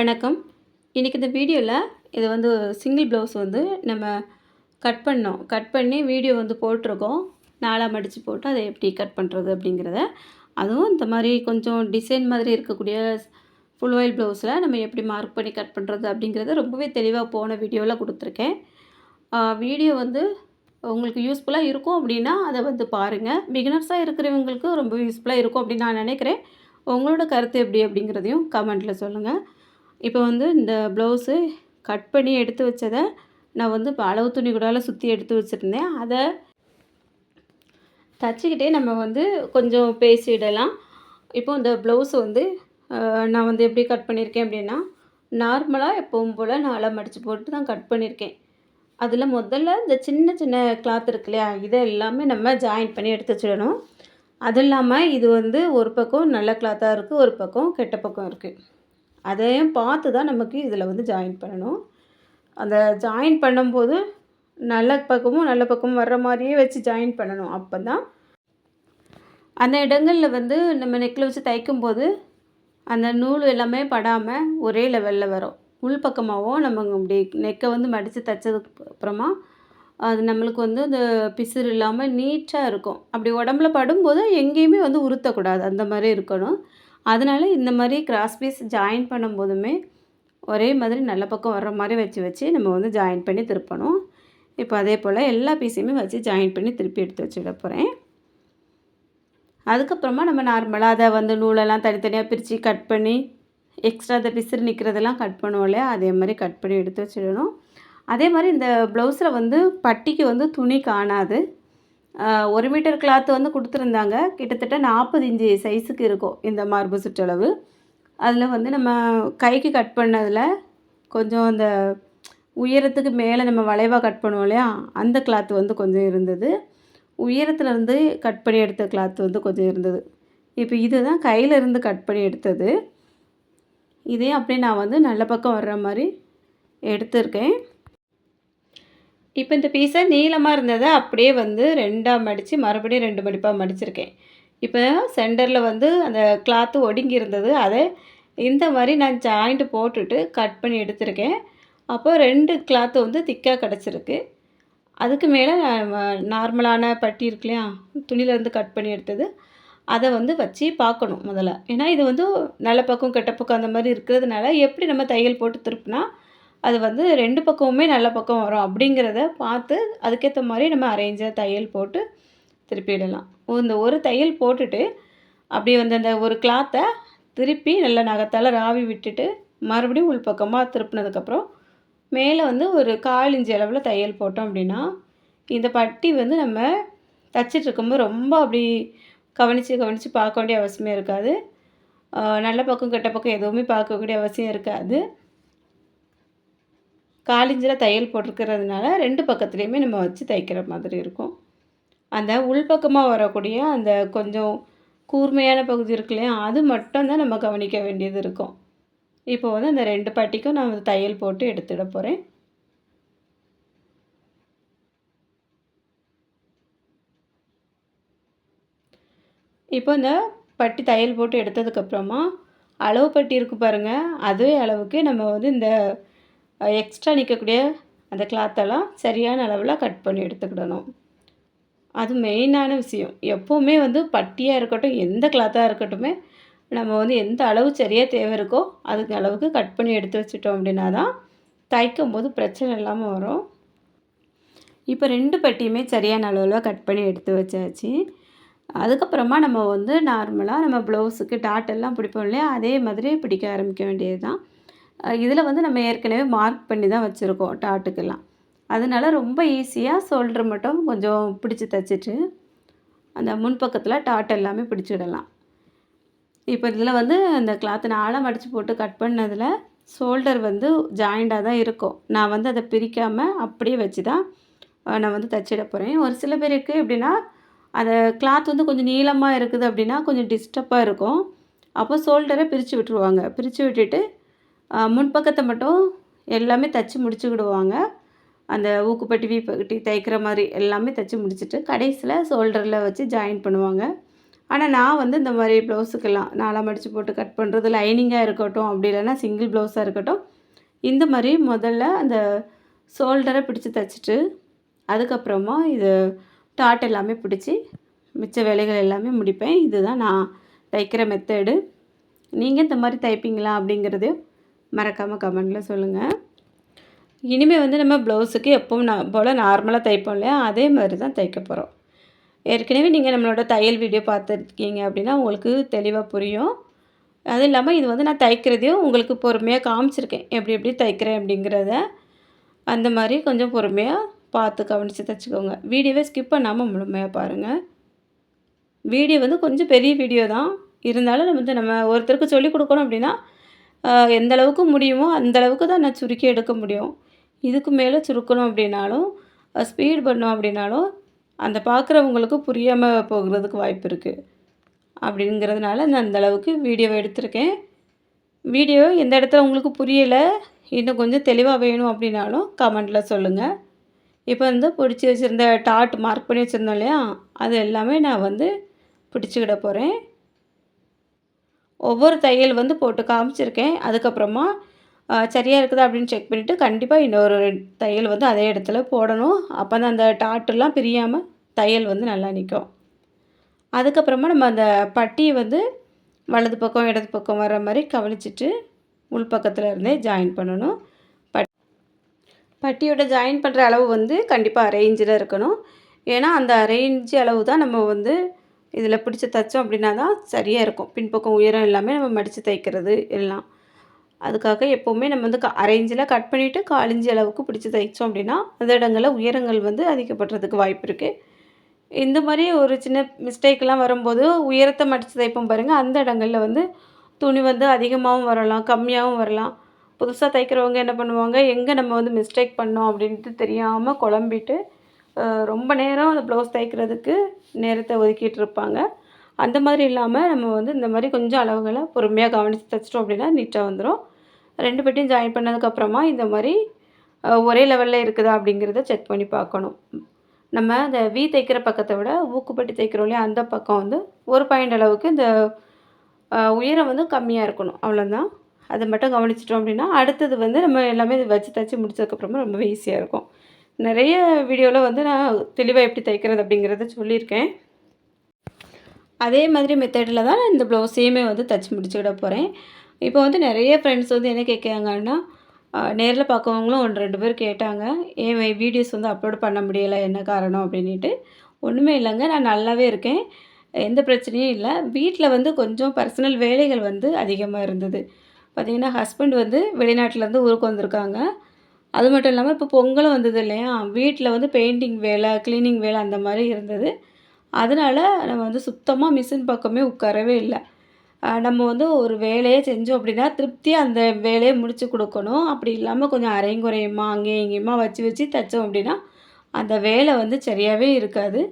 வணக்கம். இன்றைக்கி இந்த வீடியோவில் இது வந்து சிங்கிள் ப்ளவுஸ் வந்து நம்ம கட் பண்ணோம். கட் பண்ணி வீடியோ வந்து போட்டிருக்கோம். நாளாக மடித்து போட்டு அதை எப்படி கட் பண்ணுறது அப்படிங்கிறத. அதுவும் இந்த மாதிரி கொஞ்சம் டிசைன் மாதிரி இருக்கக்கூடிய ஃபுல் ஒயில் ப்ளவுஸில் நம்ம எப்படி மார்க் பண்ணி கட் பண்ணுறது அப்படிங்கிறத ரொம்பவே தெளிவாக போன வீடியோவில் கொடுத்துருக்கேன். வீடியோ வந்து உங்களுக்கு யூஸ்ஃபுல்லாக இருக்கும் அப்படின்னா அதை வந்து பாருங்கள் பிகினர்ஸாக இருக்கிறவங்களுக்கு ரொம்ப யூஸ்ஃபுல்லாக இருக்கும் அப்படின்னு நான் நினைக்கிறேன். உங்களோட கருத்து எப்படி அப்படிங்கிறதையும் கமெண்ட்டில் சொல்லுங்கள் இப்போ வந்து இந்த ப்ளவுஸு கட் பண்ணி எடுத்து வச்சதை நான் வந்து இப்போ அளவு துணி கூடால சுற்றி எடுத்து வச்சுருந்தேன். அதை தச்சுக்கிட்டே நம்ம வந்து கொஞ்சம் பேசிடலாம். இப்போ இந்த ப்ளவுஸ் வந்து நான் வந்து எப்படி கட் பண்ணியிருக்கேன் அப்படின்னா நார்மலாக எப்பவும் போல் நாலாம் அடித்து போட்டு தான் கட் பண்ணியிருக்கேன். அதில் முதல்ல இந்த சின்ன சின்ன கிளாத் இருக்கு இல்லையா இதை எல்லாமே நம்ம ஜாயின் பண்ணி எடுத்து வச்சிடணும். அது இல்லாமல் இது வந்து ஒரு பக்கம் நல்ல கிளாத்தாக இருக்குது ஒரு பக்கம் கெட்ட பக்கம் இருக்குது அதையும் பார்த்து தான் நமக்கு இதில் வந்து ஜாயின் பண்ணணும். அந்த ஜாயின் பண்ணும்போது நல்ல பக்கமும் நல்ல பக்கமும் வர்ற மாதிரியே வச்சு ஜாயின் பண்ணணும். அப்போ தான் அந்த இடங்களில் வந்து நம்ம நெக்கில் வச்சு தைக்கும்போது அந்த நூல் எல்லாமே படாமல் ஒரே லெவலில் வரும். உள் பக்கமாகவும் நம்ம இப்படி நெக்கை வந்து மடித்து தைச்சதுக்கு அப்புறமா அது நம்மளுக்கு வந்து அந்த பிசுறு இல்லாமல் நீட்டாக இருக்கும். அப்படி உடம்புல படும்போது எங்கேயுமே வந்து உறுத்தக்கூடாது அந்த மாதிரி இருக்கணும். அதனால இந்த மாதிரி கிராஸ் பீஸ் ஜாயின் பண்ணும்போதுமே ஒரே மாதிரி நல்ல பக்கம் வர்ற மாதிரி வச்சு வச்சு நம்ம வந்து ஜாயின் பண்ணி திருப்பணும். இப்போ அதே போல் எல்லா பீஸையுமே வச்சு ஜாயின் பண்ணி திருப்பி எடுத்து வச்சுட போகிறேன் அதுக்கப்புறமா நம்ம நார்மலாக அதை வந்து நூலெல்லாம் தனித்தனியாக பிரித்து கட் பண்ணி எக்ஸ்ட்ரா அந்த பிசிறு நிற்கிறதெல்லாம் கட் பண்ணுவோம் இல்லையா? அதே மாதிரி கட் பண்ணி எடுத்து வச்சிடணும். அதே மாதிரி இந்த ப்ளவுஸில் வந்து பட்டிக்கு வந்து துணி காணாது. ஒரு மீட்டர் கிளாத் வந்து கொடுத்துருந்தாங்க. கிட்டத்தட்ட நாற்பது இஞ்சி சைஸுக்கு இருக்கும் இந்த மார்பு சுற்றளவு. அதில் வந்து நம்ம கைக்கு கட் பண்ணதில் கொஞ்சம் அந்த உயரத்துக்கு மேலே நம்ம வளைவாக கட் பண்ணுவோம் இல்லையா? அந்த கிளாத் வந்து கொஞ்சம் இருந்தது. உயரத்துலேருந்து கட் பண்ணி எடுத்த கிளாத் வந்து கொஞ்சம் இருந்தது. இப்போ இதுதான் கையில் இருந்து கட் பண்ணி எடுத்தது. இதே அப்படியே நான் வந்து நல்ல பக்கம் வர்ற மாதிரி எடுத்திருக்கேன். இப்போ இந்த பீஸை நீளமாக இருந்ததை அப்படியே வந்து ரெண்டாக மடித்து மறுபடியும் ரெண்டு மடிப்பாக மடிச்சிருக்கேன். இப்போ சென்டரில் வந்து அந்த கிளாத்து ஒடுங்கி இருந்தது. அதை இந்த மாதிரி நான் ஜாயிண்ட் போட்டுட்டு கட் பண்ணி எடுத்திருக்கேன். அப்போ ரெண்டு கிளாத்து வந்து திக்காக கிடச்சிருக்கு. அதுக்கு மேலே நார்மலான பட்டி இருக்கு இல்லையா? துணியிலேருந்து கட் பண்ணி எடுத்தது. அதை வந்து வச்சு பார்க்கணும் முதல்ல. ஏன்னா இது வந்து நல்ல பக்கம் கெட்ட பக்கம் அந்த மாதிரி இருக்கிறதுனால எப்படி நம்ம தையல் போட்டு திருப்பினா அது வந்து ரெண்டு பக்கமுமே நல்ல பக்கம் வரும் அப்படிங்கிறத பார்த்து அதுக்கேற்ற மாதிரி நம்ம அரேஞ்சாக தையல் போட்டு திருப்பிடலாம் இந்த ஒரு தையல் போட்டுட்டு அப்படியே வந்து அந்த ஒரு கிளாத்தை திருப்பி நல்லா நகத்தால் ராவி விட்டுட்டு மறுபடியும் உள் பக்கமாக திருப்பினதுக்கப்புறம் மேலே வந்து ஒரு கால் இஞ்சி அளவில் தையல் போட்டோம் அப்படின்னா இந்த பட்டி வந்து நம்ம தச்சிட்டு இருக்கும்போது ரொம்ப அப்படி கவனித்து கவனித்து பார்க்க வேண்டிய அவசியமே இருக்காது. நல்ல பக்கம் கெட்ட பக்கம் எதுவுமே பார்க்கக்கூடிய அவசியம் இருக்காது. காலிஞ்சில் தையல் போட்டிருக்கிறதுனால ரெண்டு பக்கத்துலேயுமே நம்ம வச்சு தைக்கிற மாதிரி இருக்கும். அந்த உள்பக்கமாக வரக்கூடிய அந்த கொஞ்சம் கூர்மையான பகுதி இருக்கு இல்லையா அது மட்டும்தான் நம்ம கவனிக்க வேண்டியது இருக்கும். இப்போ வந்து அந்த ரெண்டு பட்டிக்கும் நான் வந்து தையல் போட்டு எடுத்துட போகிறேன் இப்போ இந்த பட்டி தையல் போட்டு எடுத்ததுக்கப்புறமா அளவு பட்டி இருக்கு பாருங்கள் அதே அளவுக்கு நம்ம வந்து இந்த எக்ஸ்ட்ரா நிற்கக்கூடிய அந்த கிளாத்தெல்லாம் சரியான அளவில் கட் பண்ணி எடுத்துக்கிடணும். அது மெயினான விஷயம். எப்போவுமே வந்து பட்டியாக இருக்கட்டும் எந்த கிளாத்தாக இருக்கட்டுமே நம்ம வந்து எந்த அளவு சரியாக தேவை இருக்கோ அதுக்கு அளவுக்கு கட் பண்ணி எடுத்து வச்சிட்டோம் அப்படின்னா தான் தைக்கும் போது பிரச்சனை இல்லாமல் வரும். இப்போ ரெண்டு பட்டியுமே சரியான அளவில் கட் பண்ணி எடுத்து வச்சாச்சு. அதுக்கப்புறமா நம்ம வந்து நார்மலாக நம்ம ப்ளவுஸுக்கு டாட் எல்லாம் பிடிப்போம் இல்லையா? அதே மாதிரி பிடிக்க ஆரம்பிக்க வேண்டியது தான் இதில் வந்து நம்ம ஏற்கனவே மார்க் பண்ணி தான் வச்சுருக்கோம் டாட்டுக்கெல்லாம். அதனால ரொம்ப ஈஸியாக ஷோல்டர் மட்டும் கொஞ்சம் பிடிச்சி தைச்சிட்டு அந்த முன்பக்கத்தில் டாட் எல்லாமே பிடிச்சிடலாம். இப்போ இதில் வந்து அந்த கிளாத்தை நாளாக மடித்து போட்டு கட் பண்ணதில் ஷோல்டர் வந்து ஜாயிண்டாக தான் இருக்கும். நான் வந்து அதை பிரிக்காமல் அப்படியே வச்சு தான் நான் வந்து தைச்சிட போகிறேன் ஒரு சில பேருக்கு எப்படின்னா அந்த கிளாத் வந்து கொஞ்சம் நீளமாக இருக்குது அப்படின்னா கொஞ்சம் டிஸ்டர்பாக இருக்கும். அப்போ ஷோல்டரை பிரித்து விட்டுருவாங்க. பிரித்து விட்டுட்டு முன்பக்கத்தை மட்டும் எல்லாமே தைச்சி முடிச்சுக்கிடுவாங்க. அந்த ஊக்குப்பட்டி வீப்பட்டி தைக்கிற மாதிரி எல்லாமே தைச்சி முடிச்சுட்டு கடைசியில் ஷோல்டரில் வச்சு ஜாயின் பண்ணுவாங்க. ஆனால் நான் வந்து இந்த மாதிரி ப்ளவுஸுக்கெல்லாம் நாளாக மடித்து போட்டு கட் பண்ணுறது லைனிங்காக இருக்கட்டும் அப்படி இல்லைன்னா சிங்கிள் ப்ளவுஸாக இருக்கட்டும் இந்த மாதிரி முதல்ல அந்த ஷோல்டரை பிடிச்சி தைச்சிட்டு அதுக்கப்புறமா இது டாட் எல்லாமே பிடிச்சி மிச்ச வேலைகள் எல்லாமே முடிப்பேன். இதுதான் நான் தைக்கிற மெத்தேடு நீங்கள் இந்த மாதிரி தைப்பீங்களா அப்படிங்கிறதையும் மறக்காமல் கமெண்டில் சொல்லுங்கள் இனிமேல் வந்து நம்ம ப்ளவுஸுக்கு எப்பவும் நான் போல் நார்மலாக தைப்போம் இல்லையா? அதே மாதிரி தான் தைக்க போகிறோம் ஏற்கனவே நீங்கள் நம்மளோட தையல் வீடியோ பார்த்துருக்கீங்க அப்படின்னா உங்களுக்கு தெளிவாக புரியும். அதுவும் இல்லாமல் இது வந்து நான் தைக்கிறதையும் உங்களுக்கு பொறுமையாக காமிச்சிருக்கேன். எப்படி எப்படி தைக்கிறேன் அப்படிங்கிறத அந்த மாதிரி கொஞ்சம் பொறுமையாக பார்த்து கவனித்து தைச்சிக்கோங்க. வீடியோவே ஸ்கிப் பண்ணாமல் முழுமையாக பாருங்கள் வீடியோ வந்து கொஞ்சம் பெரிய வீடியோ தான். இருந்தாலும் நம்ம வந்து நம்ம ஒருத்தருக்கு சொல்லிக் கொடுக்கணும் அப்படின்னா எந்த அளவுக்கு முடியுமோ அந்த அளவுக்கு தான் நான் சுருக்கி எடுக்க முடியும். இதுக்கு மேலே சுருக்கணும் அப்படின்னாலும் ஸ்பீட் பண்ணோம் அப்படின்னாலும் அந்த பார்க்குறவங்களுக்கு புரியாமல் போகிறதுக்கு வாய்ப்பு இருக்குது அப்படிங்கிறதுனால நான் அந்த அளவுக்கு வீடியோவை எடுத்திருக்கேன். வீடியோ எந்த இடத்துல உங்களுக்கு புரியலை இன்னும் கொஞ்சம் தெளிவாக வேணும் அப்படின்னாலும் கமெண்டில் சொல்லுங்கள் இப்போ வந்து பிடிச்சி வச்சுருந்த டாட் மார்க் பண்ணி வச்சுருந்தோம் இல்லையா அது எல்லாமே நான் வந்து பிடிச்சிக்கிட போகிறேன் ஒவ்வொரு தையல் வந்து போட்டு காமிச்சிருக்கேன். அதுக்கப்புறமா சரியாக இருக்குதா அப்படின்னு செக் பண்ணிவிட்டு கண்டிப்பாக இன்னொரு தையல் வந்து அதே இடத்துல போடணும். அப்போ தான் அந்த டாட்டெல்லாம் பிரியாமல் தையல் வந்து நல்லா நிற்கும் அதுக்கப்புறமா நம்ம அந்த பட்டியை வந்து வலது பக்கம் இடது பக்கம் வர மாதிரி கவனிச்சிட்டு உள் பக்கத்தில் இருந்தே ஜாயின் பண்ணணும். பட் பட்டியோட ஜாயின் பண்ணுற அளவு வந்து கண்டிப்பாக அரேஞ்சில் இருக்கணும். ஏன்னா அந்த அரேஞ்சு அளவு தான் நம்ம வந்து இதில் பிடிச்சி தைச்சோம் அப்படின்னா தான் சரியாக இருக்கும். பின்பக்கம் உயரம் எல்லாமே நம்ம மடித்து தைக்கிறது எல்லாம். அதுக்காக எப்போவுமே நம்ம வந்து க அரேஞ்சில் கட் பண்ணிவிட்டு காலிஞ்சி அளவுக்கு பிடிச்சி தைச்சோம் அப்படின்னா அந்த இடங்களில் உயரங்கள் வந்து அதிகப்படுறதுக்கு வாய்ப்பு இருக்குது இந்த மாதிரி ஒரு சின்ன மிஸ்டேக்லாம் வரும்போது உயரத்தை மடித்து தைப்போம் பாருங்கள் அந்த இடங்களில் வந்து துணி வந்து அதிகமாகவும் வரலாம் கம்மியாகவும் வரலாம். புதுசாக தைக்கிறவங்க என்ன பண்ணுவாங்க? எங்கே நம்ம வந்து மிஸ்டேக் பண்ணோம் அப்படின்ட்டு தெரியாமல் குழம்பிட்டு ரொம்ப நேரம் அந்த ப்ளவுஸ் தைக்கிறதுக்கு நேரத்தை ஒதுக்கிட்டு இருப்பாங்க அந்த மாதிரி இல்லாமல் நம்ம வந்து இந்த மாதிரி கொஞ்சம் அளவுகளை பொறுமையாக கவனித்து தைச்சிட்டோம் அப்படின்னா நீட்டாக வந்துடும் ரெண்டு பெட்டியும் ஜாயின் பண்ணதுக்கப்புறமா இந்த மாதிரி ஒரே லெவலில் இருக்குதா அப்படிங்கிறத செக் பண்ணி பார்க்கணும். நம்ம அந்த வி தைக்கிற பக்கத்தை விட ஊக்குப்பட்டி தைக்கிறோம் இல்லையா அந்த பக்கம் வந்து ஒரு பாயிண்ட் அளவுக்கு இந்த உயரம் வந்து கம்மியாக இருக்கணும். அவ்வளோதான் அதை மட்டும் கவனிச்சிட்டோம் அப்படின்னா அடுத்தது வந்து நம்ம எல்லாமே இதை வச்சு தைச்சி முடிச்சதுக்கப்புறமா ரொம்பவே ஈஸியாக இருக்கும். நிறைய வீடியோவில் வந்து நான் தெளிவாக எப்படி தைக்கிறது அப்படிங்கிறத சொல்லியிருக்கேன். அதே மாதிரி மெத்தடில் தான் நான் இந்த ப்ளவுஸையுமே வந்து தச்சு முடிச்சுக்கிட போகிறேன் இப்போ வந்து நிறைய ஃப்ரெண்ட்ஸ் வந்து என்ன கேட்குறாங்கன்னா நேரில் பார்க்கவங்களும் ஒன்று ரெண்டு பேர் கேட்டாங்க ஏன் வீடியோஸ் வந்து அப்லோட் பண்ண முடியலை என்ன காரணம்? அப்படின்ட்டு ஒன்றுமே இல்லைங்க நான் நல்லாவே இருக்கேன். எந்த பிரச்சனையும் இல்லை. வீட்டில் வந்து கொஞ்சம் பர்சனல் வேலைகள் வந்து அதிகமாக இருந்தது. பார்த்திங்கன்னா ஹஸ்பண்ட் வந்து வெளிநாட்டிலேருந்து ஊருக்கு வந்திருக்காங்க. அது மட்டும் இல்லாமல் இப்போ பொங்கலும் வந்தது இல்லையா? வீட்டில் வந்து பெயிண்டிங் வேலை க்ளீனிங் வேலை அந்த மாதிரி இருந்தது. அதனால் நம்ம வந்து சுத்தமாக மிஷின் பக்கமே உட்காரவே இல்லை. நம்ம வந்து ஒரு வேலையை செஞ்சோம் அப்படின்னா திருப்தியாக அந்த வேலையை முடித்து கொடுக்கணும். அப்படி இல்லாமல் கொஞ்சம் அரைங்குறையுமா அங்கேயும் இங்கேயுமா வச்சு வச்சு தைச்சோம் அப்படின்னா அந்த வேலை வந்து சரியாகவே இருக்காது.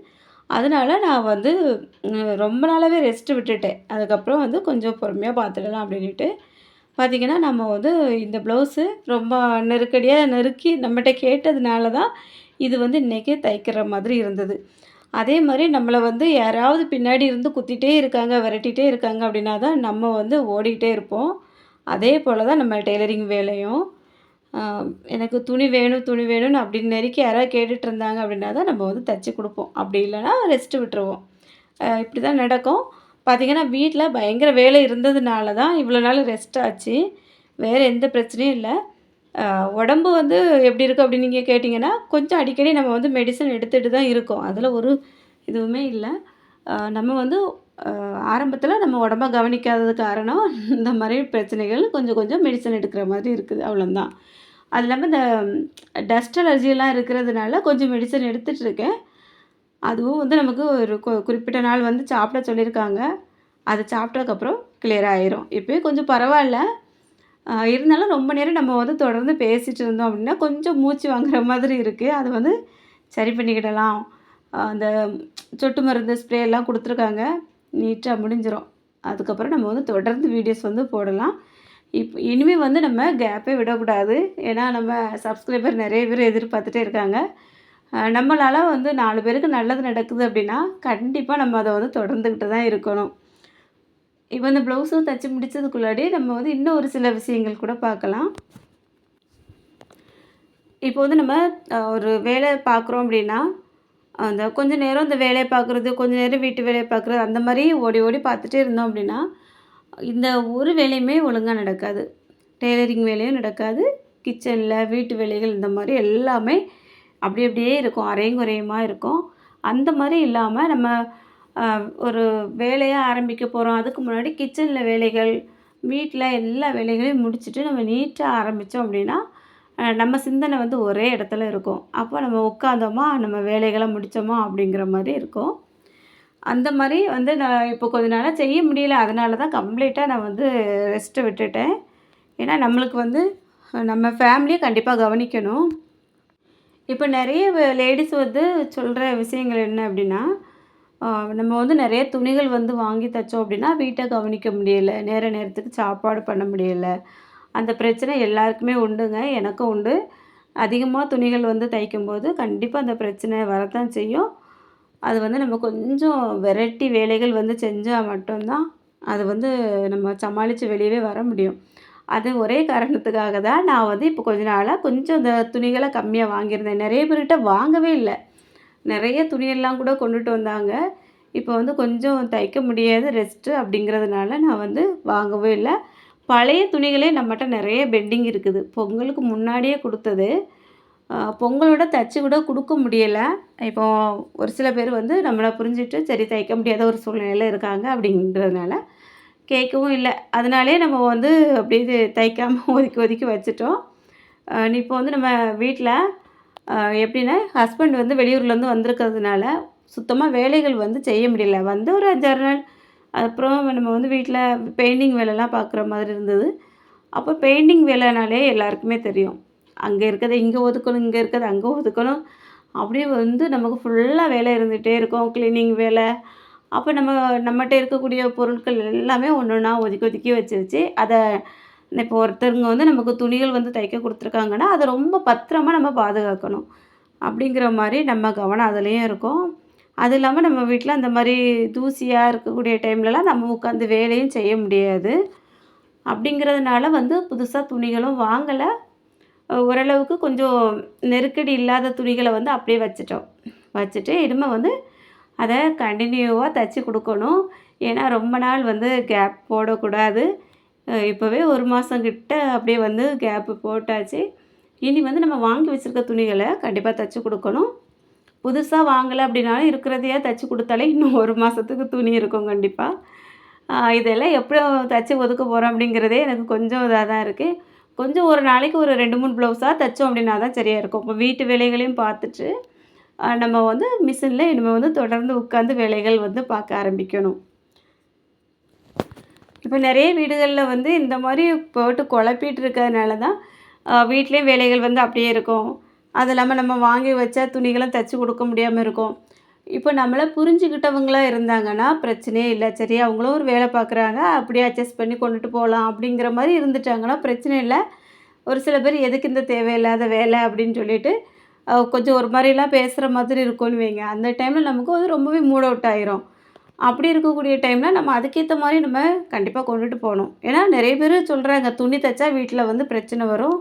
அதனால் நான் வந்து ரொம்ப நாளாகவே ரெஸ்ட் விட்டுட்டேன். அதுக்கப்புறம் வந்து கொஞ்சம் பொறுமையாக பார்த்துடலாம் அப்படின்ட்டு பார்த்திங்கன்னா நம்ம வந்து இந்த ப்ளவுஸு ரொம்ப நெருக்கடியாக நெருக்கி நம்மகிட்ட கேட்டதுனால தான் இது வந்து இன்றைக்கே தைக்கிற மாதிரி இருந்தது. அதே மாதிரி நம்மளை வந்து யாராவது பின்னாடி இருந்து குத்திட்டே இருக்காங்க விரட்டிகிட்டே இருக்காங்க அப்படின்னா தான் நம்ம வந்து ஓடிக்கிட்டே இருப்போம். அதே போல் தான் நம்ம டெய்லரிங் வேலையும். எனக்கு துணி வேணும் துணி வேணும்னு அப்படின்னு நெருக்கி யாராவது கேட்டுட்டு இருந்தாங்க அப்படின்னா தான் நம்ம வந்து தைச்சி கொடுப்போம். அப்படி இல்லைன்னா ரெஸ்ட்டு விட்டுருவோம். இப்படி தான் நடக்கும். பார்த்திங்கன்னா வீட்டில் பயங்கர வேலை இருந்ததுனால தான் இவ்வளோ நாள் ரெஸ்ட் ஆச்சு. வேறு எந்த பிரச்சனையும் இல்லை. உடம்பு வந்து எப்படி இருக்குது அப்படின்னு நீங்கள் கேட்டிங்கன்னா கொஞ்சம் அடிக்கடி நம்ம வந்து மெடிசன் எடுத்துகிட்டு தான் இருக்கோம். அதில் ஒரு இதுவுமே இல்லை. நம்ம வந்து ஆரம்பத்தில் நம்ம உடம்ப கவனிக்காதது காரணம் இந்த மாதிரி பிரச்சனைகள் கொஞ்சம் கொஞ்சம் மெடிசன் எடுக்கிற மாதிரி இருக்குது. அவ்வளோதான் அது இல்லாமல் இந்த டஸ்ட் அலர்ஜியெல்லாம் இருக்கிறதுனால கொஞ்சம் மெடிசன் எடுத்துகிட்டு இருக்கேன். அதுவும் வந்து நமக்கு ஒரு கு- குறிப்பிட்ட நாள் வந்து சாப்பிட சொல்லியிருக்காங்க. அது சாப்பிட்டதுக்கப்புறம் கிளியர் ஆயிரும். இப்போயே கொஞ்சம் பரவாயில்ல. இருந்தாலும் ரொம்ப நேரம் நம்ம வந்து தொடர்ந்து பேசிகிட்டு இருந்தோம் அப்படின்னா கொஞ்சம் மூச்சு வாங்குற மாதிரி இருக்குது அது வந்து சரி பண்ணிக்கிடலாம். அந்த சொட்டு மருந்து ஸ்ப்ரே எல்லாம் கொடுத்துருக்காங்க. நீட்டாக முடிஞ்சிடும் அதுக்கப்புறம் நம்ம வந்து தொடர்ந்து வீடியோஸ் வந்து போடலாம். இப்போ இனிமேல் வந்து நம்ம கேப்பே விடக்கூடாது. ஏன்னா நம்ம சப்ஸ்கிரைபர் நிறைய பேர் எதிர்பார்த்துட்டே இருக்காங்க. நம்மளால் வந்து நாலு பேருக்கு நல்லது நடக்குது அப்படின்னா கண்டிப்பாக நம்ம அதை வந்து தொடர்ந்துக்கிட்டு தான் இருக்கணும். இப்போ இந்த ப்ளவுஸும் தைச்சி முடித்ததுக்குள்ளாடி நம்ம வந்து இன்னும் ஒரு சில விஷயங்கள் கூட பார்க்கலாம். இப்போ வந்து நம்ம ஒரு வேலை பார்க்குறோம் அப்படின்னா அந்த கொஞ்ச நேரம் இந்த வேலையை பார்க்குறது கொஞ்ச நேரம் வீட்டு வேலையை பார்க்குறது அந்த மாதிரி ஓடி ஓடி பார்த்துட்டே இருந்தோம் அப்படின்னா இந்த ஒரு வேலையுமே ஒழுங்காக நடக்காது. டெய்லரிங் வேலையும் நடக்காது. கிச்சனில் வீட்டு வேலைகள் இந்த மாதிரி எல்லாமே அப்படி அப்படியே இருக்கும் அரையும் குறையுமா இருக்கும். அந்த மாதிரி இல்லாமல் நம்ம ஒரு வேலையாக ஆரம்பிக்க போகிறோம் அதுக்கு முன்னாடி கிச்சனில் வேலைகள் வீட்டில் எல்லா வேலைகளையும் முடிச்சுட்டு நம்ம நீட்டாக ஆரம்பித்தோம் அப்படின்னா நம்ம சிந்தனை வந்து ஒரே இடத்துல இருக்கும். அப்போ நம்ம உட்காந்தோமா நம்ம வேலைகளை முடித்தோமா அப்படிங்கிற மாதிரி இருக்கும். அந்த மாதிரி வந்து நான் இப்போ கொஞ்ச நாளாக செய்ய முடியல. அதனால தான் கம்ப்ளீட்டாக நான் வந்து ரெஸ்ட்டை விட்டுட்டேன். ஏன்னா நம்மளுக்கு வந்து நம்ம ஃபேமிலியை கண்டிப்பாக கவனிக்கணும். இப்போ நிறைய லேடிஸ் வந்து சொல்கிற விஷயங்கள் என்ன அப்படின்னா நம்ம வந்து நிறைய துணிகள் வந்து வாங்கி தைச்சோம் அப்படின்னா வீட்டை கவனிக்க முடியலை நேர நேரத்துக்கு சாப்பாடு பண்ண முடியலை. அந்த பிரச்சனை எல்லாருக்குமே உண்டுங்க. எனக்கும் உண்டு. அதிகமாக துணிகள் வந்து தைக்கும்போது கண்டிப்பாக அந்த பிரச்சனை வரத்தான் செய்யும். அது வந்து நம்ம கொஞ்சம் வெரைட்டி வேலைகள் வந்து செஞ்சால் மட்டும்தான் அது வந்து நம்ம சமாளித்து வெளியவே வர முடியும். அது ஒரே காரணத்துக்காக தான் நான் வந்து இப்போ கொஞ்ச நாளாக கொஞ்சம் இந்த துணிகளை கம்மியாக வாங்கியிருந்தேன். நிறைய பேர்கிட்ட வாங்கவே இல்லை. நிறைய துணியெல்லாம் கூட கொண்டுட்டு வந்தாங்க. இப்போ வந்து கொஞ்சம் தைக்க முடியாத ரெஸ்ட்டு அப்படிங்கிறதுனால நான் வந்து வாங்கவே இல்லை. பழைய துணிகளே நம்மகிட்ட நிறைய பெண்டிங் இருக்குது. பொங்கலுக்கு முன்னாடியே கொடுத்தது. பொங்கலோட தைச்சி கூட கொடுக்க முடியலை. இப்போ ஒரு சில பேர் வந்து நம்மளை புரிஞ்சுட்டு சரி தைக்க முடியாத ஒரு சூழ்நிலையில் இருக்காங்க அப்படின்றதுனால கேட்கவும் இல்லை. அதனாலே நம்ம வந்து அப்படியே தைக்காமல் ஒதுக்கி ஒதுக்கி வச்சுட்டோம். இப்போ வந்து நம்ம வீட்டில் எப்படின்னா ஹஸ்பண்ட் வந்து வெளியூர்லேருந்து வந்திருக்கிறதுனால சுத்தமாக வேலைகள் வந்து செய்ய முடியல. வந்து ஒரு அஞ்சாறு நாள். அப்புறம் நம்ம வந்து வீட்டில் பெயிண்டிங் வேலைலாம் பார்க்குற மாதிரி இருந்தது. அப்போ பெயிண்டிங் வேலைனாலே எல்லாருக்குமே தெரியும். அங்கே இருக்கிறத இங்கே ஒதுக்கணும் இங்கே இருக்கிறத அங்கே ஒதுக்கணும். அப்படியே வந்து நமக்கு ஃபுல்லாக வேலை இருந்துகிட்டே இருக்கும். க்ளீனிங் வேலை அப்போ நம்ம நம்மகிட்ட இருக்கக்கூடிய பொருட்கள் எல்லாமே ஒன்று ஒன்றா ஒதுக்கி ஒதுக்கி வச்சு வச்சு அதை இப்போ ஒருத்தருங்க வந்து நமக்கு துணிகள் வந்து தைக்க கொடுத்துருக்காங்கன்னா அதை ரொம்ப பத்திரமாக நம்ம பாதுகாக்கணும். அப்படிங்கிற மாதிரி நம்ம கவனம் அதுலேயும் இருக்கும். அது இல்லாமல் நம்ம வீட்டில் அந்த மாதிரி தூசியாக இருக்கக்கூடிய டைம்லலாம் நம்ம உட்காந்து வேலையும் செய்ய முடியாது. அப்படிங்கிறதுனால வந்து புதுசாக துணிகளும் வாங்கலை. ஓரளவுக்கு கொஞ்சம் நெருக்கடி இல்லாத துணிகளை வந்து அப்படியே வச்சுட்டோம். வச்சுட்டு இனிமேல் வந்து அதை கண்டினியூவாக தைச்சி கொடுக்கணும். ஏன்னா ரொம்ப நாள் வந்து கேப் போடக்கூடாது. இப்போவே ஒரு மாதம் கிட்ட அப்படியே வந்து கேப்பு போட்டாச்சு. இனி வந்து நம்ம வாங்கி வச்சுருக்க துணிகளை கண்டிப்பாக தைச்சி கொடுக்கணும். புதுசாக வாங்கலை அப்படின்னாலும் இருக்கிறதையே தைச்சி கொடுத்தாலே இன்னும் ஒரு மாதத்துக்கு துணி இருக்கும் கண்டிப்பாக இதெல்லாம் எப்படி தைச்சி ஒதுக்க போகிறோம் அப்படிங்கிறதே எனக்கு கொஞ்சம் இதாக தான் இருக்குது கொஞ்சம் ஒரு நாளைக்கு ஒரு ரெண்டு மூணு ப்ளவுஸாக தைச்சோம் அப்படின்னா தான் சரியாக இருக்கும். இப்போ வீட்டு வேலைகளையும் பார்த்துட்டு நம்ம வந்து மிஷினில் இனிமேல் வந்து தொடர்ந்து உட்காந்து வேலைகள் வந்து பார்க்க ஆரம்பிக்கணும். இப்போ நிறைய வீடுகளில் வந்து இந்த மாதிரி போட்டு குழப்பிட்டு இருக்கிறதுனால தான் வீட்லேயும் வேலைகள் வந்து அப்படியே இருக்கும். அது இல்லாமல் நம்ம வாங்கி வச்ச துணிகளும் தைச்சி கொடுக்க முடியாமல் இருக்கும். இப்போ நம்மளை புரிஞ்சுக்கிட்டவங்களாக இருந்தாங்கன்னா பிரச்சனையே இல்லை. சரி அவங்களும் ஒரு வேலை பார்க்குறாங்க அப்படியே அட்ஜஸ்ட் பண்ணி கொண்டுட்டு போகலாம் அப்படிங்கிற மாதிரி இருந்துட்டாங்கன்னா பிரச்சனை இல்லை. ஒரு சில பேர் எதுக்கு இந்த தேவையில்லாத வேலை அப்படின்னு சொல்லிட்டு கொஞ்சம் ஒரு மாதிரிலாம் பேசுகிற மாதிரி இருக்கும்னு வைங்க. அந்த டைமில் நமக்கு வந்து ரொம்பவே மூட் அவுட் ஆயிரும். அப்படி இருக்கக்கூடிய டைமில் நம்ம அதுக்கேற்ற மாதிரி நம்ம கண்டிப்பாக கொண்டுட்டு போகணும். ஏன்னா நிறைய பேர் சொல்கிறாங்க துணி தைச்சா வீட்டில் வந்து பிரச்சனை வரும்.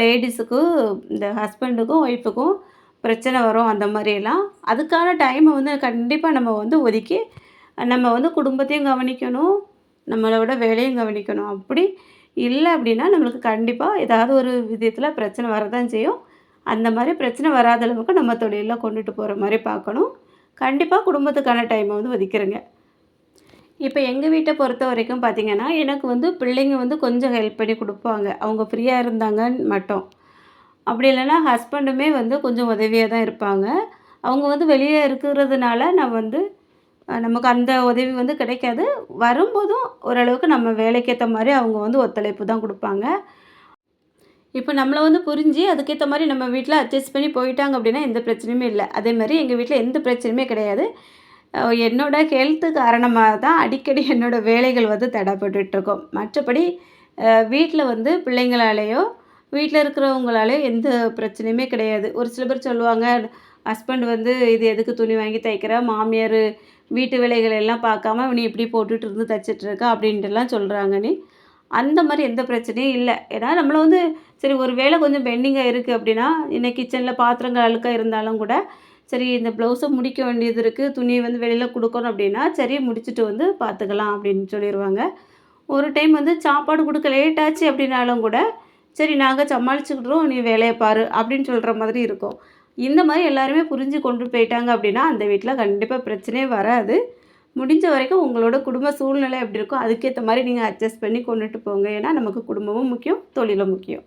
லேடிஸுக்கு இந்த ஹஸ்பண்டுக்கும் ஒய்ஃபுக்கும் பிரச்சனை வரும் அந்த மாதிரியெல்லாம். அதுக்கான டைமை வந்து கண்டிப்பாக நம்ம வந்து ஒதுக்கி நம்ம வந்து குடும்பத்தையும் கவனிக்கணும். நம்மளோட வேலையும் கவனிக்கணும். அப்படி இல்லை அப்படின்னா நம்மளுக்கு கண்டிப்பாக ஏதாவது ஒரு விதத்தில் பிரச்சனை வரதான் செய்யும். அந்த மாதிரி பிரச்சனை வராத அளவுக்கு நம்ம தொழிலில் கொண்டுட்டு போகிற மாதிரி பார்க்கணும். கண்டிப்பாக குடும்பத்துக்கான டைமை வந்து ஒதுக்கிறேங்க இப்போ எங்கள் வீட்டை பொறுத்த வரைக்கும் பார்த்திங்கன்னா எனக்கு வந்து பிள்ளைங்க வந்து கொஞ்சம் ஹெல்ப் பண்ணி கொடுப்பாங்க. அவங்க ஃப்ரீயாக இருந்தாங்கன்னு மட்டும். அப்படி இல்லைன்னா ஹஸ்பண்டுமே வந்து கொஞ்சம் உதவியாக தான் இருப்பாங்க. அவங்க வந்து வெளியே இருக்கிறதுனால நான் வந்து நமக்கு அந்த உதவி வந்து கிடைக்காது. வரும்போதும் ஓரளவுக்கு நம்ம வேலைக்கேற்ற மாதிரி அவங்க வந்து ஒத்துழைப்பு தான் கொடுப்பாங்க. இப்போ நம்மளை வந்து புரிஞ்சு அதுக்கேற்ற மாதிரி நம்ம வீட்டில் அட்ஜஸ்ட் பண்ணி போயிட்டாங்க அப்படின்னா எந்த பிரச்சனையுமே இல்லை. அதே மாதிரி எங்கள் வீட்டில் எந்த பிரச்சனையுமே கிடையாது. என்னோட ஹெல்த்து காரணமாக தான் அடிக்கடி என்னோடய வேலைகள் வந்து தடைப்பட்டுருக்கோம் மற்றபடி வீட்டில் வந்து பிள்ளைங்களாலேயோ வீட்டில் இருக்கிறவங்களால எந்த பிரச்சனையுமே கிடையாது. ஒரு சில பேர் சொல்லுவாங்க ஹஸ்பண்ட் வந்து இது எதுக்கு துணி வாங்கி தைக்கிற? மாமியார் வீட்டு வேலைகள் எல்லாம் பார்க்காம நீ இப்படி போட்டுட்டு இருந்து தைச்சிட்ருக்க அப்படின்ட்டுலாம் சொல்கிறாங்க நீ அந்த மாதிரி எந்த பிரச்சனையும் இல்லை. ஏன்னா நம்மளை வந்து சரி ஒரு வேளை கொஞ்சம் பெண்டிங்காக இருக்குது அப்படின்னா இன்னைக்கு கிச்சனில் பாத்திரங்கள் அழுக்காக இருந்தாலும் கூட சரி இந்த ப்ளவுஸை முடிக்க வேண்டியது இருக்குது துணியை வந்து வெளியில் கொடுக்கணும் அப்படின்னா சரி முடிச்சுட்டு வந்து பார்த்துக்கலாம் அப்படின்னு சொல்லிடுவாங்க ஒரு டைம் வந்து சாப்பாடு கொடுக்க லேட் ஆச்சு அப்படின்னாலும் கூட சரி நாங்கள் சமாளிச்சுக்கிட்டுறோம் நீ வேலையை பாரு அப்படின்னு சொல்கிற மாதிரி இருக்கும். இந்த மாதிரி எல்லாருமே புரிஞ்சு கொண்டு போயிட்டாங்க அப்படின்னா அந்த வீட்டில் கண்டிப்பாக பிரச்சனையே வராது. முடிஞ்ச வரைக்கும் உங்களோட குடும்ப சூழ்நிலை எப்படி இருக்கோ அதுக்கேற்ற மாதிரி நீங்கள் அட்ஜஸ்ட் பண்ணி கொண்டுட்டு போங்க. ஏன்னா நமக்கு குடும்பமும் முக்கியம் தொழிலும் முக்கியம்.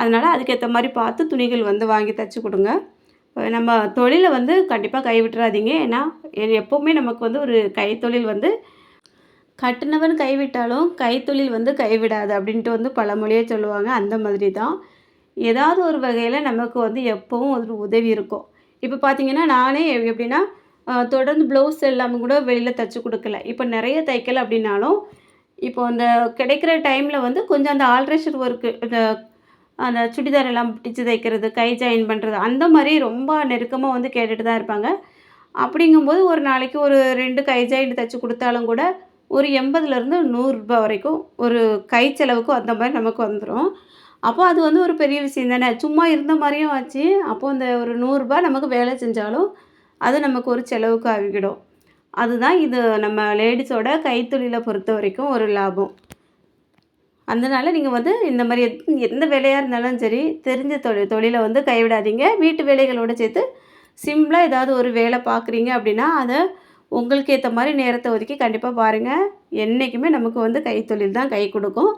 அதனால் அதுக்கேற்ற மாதிரி பார்த்து துணிகள் வந்து வாங்கி தைச்சி கொடுங்க. நம்ம தொழிலை வந்து கண்டிப்பாக கைவிட்டுறாதீங்க. ஏன்னா எப்போவுமே நமக்கு வந்து ஒரு கைத்தொழில் வந்து கட்டினவன் கைவிட்டாலும் கைத்தொழில் வந்து கைவிடாது அப்படின்ட்டு வந்து பழமொழியே சொல்லுவாங்க. அந்த மாதிரி தான். ஏதாவது ஒரு வகையில் நமக்கு வந்து எப்போவும் ஒரு உதவி இருக்கும். இப்போ பார்த்தீங்கன்னா நானே எப்படின்னா தொடர்ந்து ப்ளவுஸ் எல்லாமே கூட வெளியில் தைச்சி கொடுக்கல. இப்போ நிறைய தைக்கல அப்படின்னாலும் இப்போ அந்த கிடைக்கிற டைமில் வந்து கொஞ்சம் அந்த ஆல்ட்ரேஷன் ஒர்க்கு இந்த அந்த சுடிதார் எல்லாம் பிடிச்சி தைக்கிறது கை ஜாயின் பண்ணுறது அந்த மாதிரி ரொம்ப நெருக்கமாக வந்து கேட்டுட்டு தான் இருப்பாங்க. அப்படிங்கும்போது ஒரு நாளைக்கு ஒரு ரெண்டு கை ஜாயின் தைச்சி கொடுத்தாலும் கூட ஒரு எண்பதுலேருந்து நூறுரூபா வரைக்கும் ஒரு கை செலவுக்கும் அந்த மாதிரி நமக்கு வந்துடும் அப்போ அது வந்து ஒரு பெரிய விஷயம் தானே. சும்மா இருந்த மாதிரியும் ஆச்சு. அப்போது அந்த ஒரு நூறுரூபா நமக்கு வேலை செஞ்சாலும் அது நமக்கு ஒரு செலவுக்கு ஆகிவிடும் அதுதான் இது நம்ம லேடிஸோட கைத்தொழிலை பொறுத்த வரைக்கும் ஒரு லாபம். அதனால் நீங்கள் வந்து இந்த மாதிரி எந்த வேலையாக இருந்தாலும் சரி தெரிஞ்ச தொழில் தொழிலை வந்து கைவிடாதீங்க. வீட்டு வேலைகளோடு சேர்த்து சிம்பிளாக ஏதாவது ஒரு வேலை பார்க்குறீங்க அப்படின்னா அதை உங்களுக்கு ஏற்ற மாதிரி நேரத்தை ஒதுக்கி கண்டிப்பாக பாருங்கள் என்றைக்குமே நமக்கு வந்து கைத்தொழில் தான் கை கொடுக்கும்.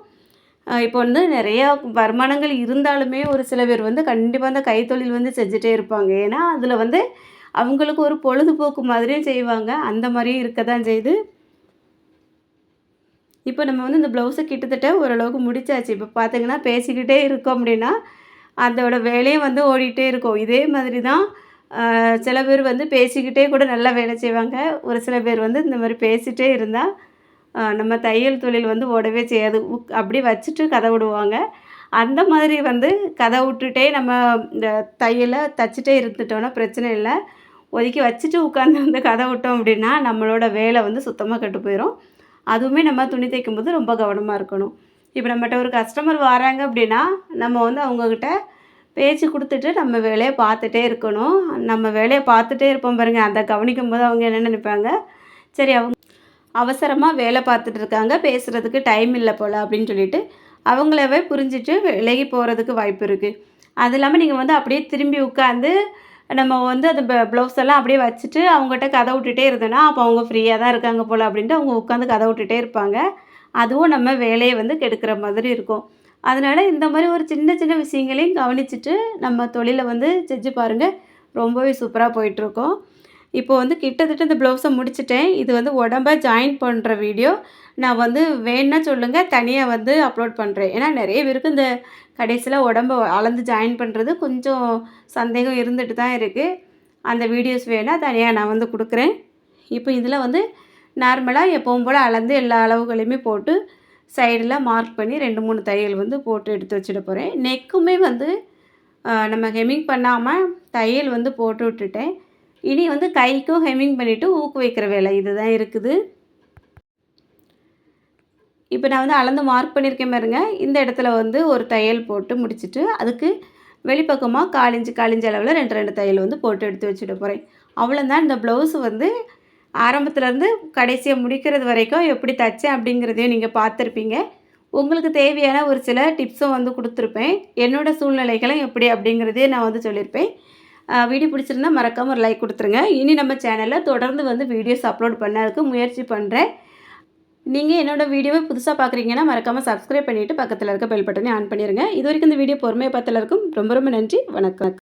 இப்போ வந்து நிறையா வருமானங்கள் இருந்தாலுமே ஒரு சில பேர் வந்து கண்டிப்பாக அந்த கைத்தொழில் வந்து செஞ்சுட்டே இருப்பாங்க. ஏன்னா அதில் வந்து அவங்களுக்கு ஒரு பொழுதுபோக்கு மாதிரியும் செய்வாங்க. அந்த மாதிரியும் இருக்க தான் செய்யுது இப்போ நம்ம வந்து இந்த ப்ளவுஸை கிட்டத்தட்ட ஓரளவுக்கு முடிச்சாச்சு. இப்போ பார்த்தீங்கன்னா பேசிக்கிட்டே இருக்கோம் அப்படின்னா அதோட வேலையும் வந்து ஓடிட்டே இருக்கும். இதே மாதிரி தான் சில பேர் வந்து பேசிக்கிட்டே கூட நல்லா வேலை செய்வாங்க. ஒரு சில பேர் வந்து இந்த மாதிரி பேசிகிட்டே இருந்தால் நம்ம தையல் தொழில் வந்து ஓடவே செய்யாது. அப்படி வச்சுட்டு கதை விடுவாங்க. அந்த மாதிரி வந்து கதை விட்டுட்டே நம்ம இந்த தையலை தச்சுட்டே இருந்துட்டோன்னா பிரச்சனை இல்லை. ஒதுக்கி வச்சுட்டு உட்காந்து வந்து கதை விட்டோம் அப்படின்னா நம்மளோட வேலை வந்து சுத்தமாக கெட்டு போயிடும் அதுவுமே நம்ம துணி தைக்கும்போது ரொம்ப கவனமாக இருக்கணும். இப்போ நம்மகிட்ட ஒரு கஸ்டமர் வராங்க அப்படின்னா நம்ம வந்து அவங்கக்கிட்ட பேச்சு கொடுத்துட்டு நம்ம வேலையை பார்த்துட்டே இருக்கணும். நம்ம வேலையை பார்த்துட்டே இருப்போம் பாருங்கள் அதை கவனிக்கும் போது அவங்க என்ன நினைப்பாங்க? சரி அவங்க அவசரமாக வேலை பார்த்துட்டு இருக்காங்க. பேசுகிறதுக்கு டைம் இல்லை போல் அப்படின்னு சொல்லிட்டு அவங்களவே புரிஞ்சுட்டு விலகி போகிறதுக்கு வாய்ப்பு இருக்குது அது இல்லாமல் நீங்கள் வந்து அப்படியே திரும்பி உட்காந்து நம்ம வந்து அந்த ப்ளவுஸ் எல்லாம் அப்படியே வச்சுட்டு அவங்ககிட்ட கதை விட்டுட்டே இருந்தோன்னா அப்போ அவங்க ஃப்ரீயாக தான் இருக்காங்க போல் அப்படின்ட்டு அவங்க உட்காந்து கதை விட்டுட்டே இருப்பாங்க. அதுவும் நம்ம வேலையை வந்து கெடுக்கிற மாதிரி இருக்கும். அதனால் இந்த மாதிரி ஒரு சின்ன சின்ன விஷயங்களையும் கவனிச்சுட்டு நம்ம தொழிலை வந்து செஞ்சு பாருங்கள் ரொம்பவே சூப்பராக போயிட்டுருக்கோம். இப்போ வந்து கிட்டத்தட்ட இந்த ப்ளவுஸை முடிச்சிட்டேன். இது வந்து உடம்ப ஜாயின் பண்ணுற வீடியோ நான் வந்து வேணுன்னா சொல்லுங்கள் தனியாக வந்து அப்லோட் பண்ணுறேன் ஏன்னா நிறைய பேருக்கு இந்த கடைசியில் உடம்ப அளந்து ஜாயின் பண்ணுறது கொஞ்சம் சந்தேகம் இருந்துட்டு தான் இருக்குது அந்த வீடியோஸ் வேணால் தனியாக நான் வந்து கொடுக்குறேன். இப்போ இதில் வந்து நார்மலாக எப்பவும் போல் அளந்து எல்லா அளவுகளையுமே போட்டு சைடில் மார்க் பண்ணி ரெண்டு மூணு தையல் வந்து போட்டு எடுத்து வச்சுட போகிறேன் நெக்குமே வந்து நம்ம ஹெமிங் பண்ணாமல் தையல் வந்து போட்டு விட்டுட்டேன். இனி வந்து கைக்கும் ஹெமிங் பண்ணிவிட்டு ஊக்கு வைக்கிற வேலை இதுதான் இருக்குது. இப்போ நான் வந்து அளந்து மார்க் பண்ணியிருக்கேன் பாருங்க. இந்த இடத்துல வந்து ஒரு தையல் போட்டு முடிச்சுட்டு அதுக்கு வெளிப்பக்கமாக காலிஞ்சு காலிஞ்சு அளவில் ரெண்டு ரெண்டு தையல் வந்து போட்டு எடுத்து வச்சுட்டு போகிறேன் அவ்வளோதான் இந்த ப்ளவுஸ் வந்து ஆரம்பத்துலேருந்து கடைசியாக முடிக்கிறது வரைக்கும் எப்படி தைச்சேன் அப்படிங்கிறதையும் நீங்கள் பார்த்துருப்பீங்க. உங்களுக்கு தேவையான ஒரு சில டிப்ஸும் வந்து கொடுத்துருப்பேன். என்னோடய சூழ்நிலைகளும் எப்படி அப்படிங்கிறதையும் நான் வந்து சொல்லியிருப்பேன். வீடியோ பிடிச்சிருந்தா மறக்காமல் ஒரு லைக் கொடுத்துருங்க. இனி நம்ம சேனலில் தொடர்ந்து வந்து வீடியோஸ் அப்லோட் பண்ணதுக்கு முயற்சி பண்ணுறேன் நீங்கள் என்னோடய வீடியோவை புதுசாக பார்க்குறீங்கன்னா மறக்காமல் சப்ஸ்கிரைப் பண்ணிவிட்டு பக்கத்தில் இருக்க பெல் பட்டனே ஆன் பண்ணிடுங்க இது வரைக்கும் இந்த வீடியோ பொறுமையை பார்த்தலருக்கும் ரொம்ப ரொம்ப நன்றி. வணக்கம்.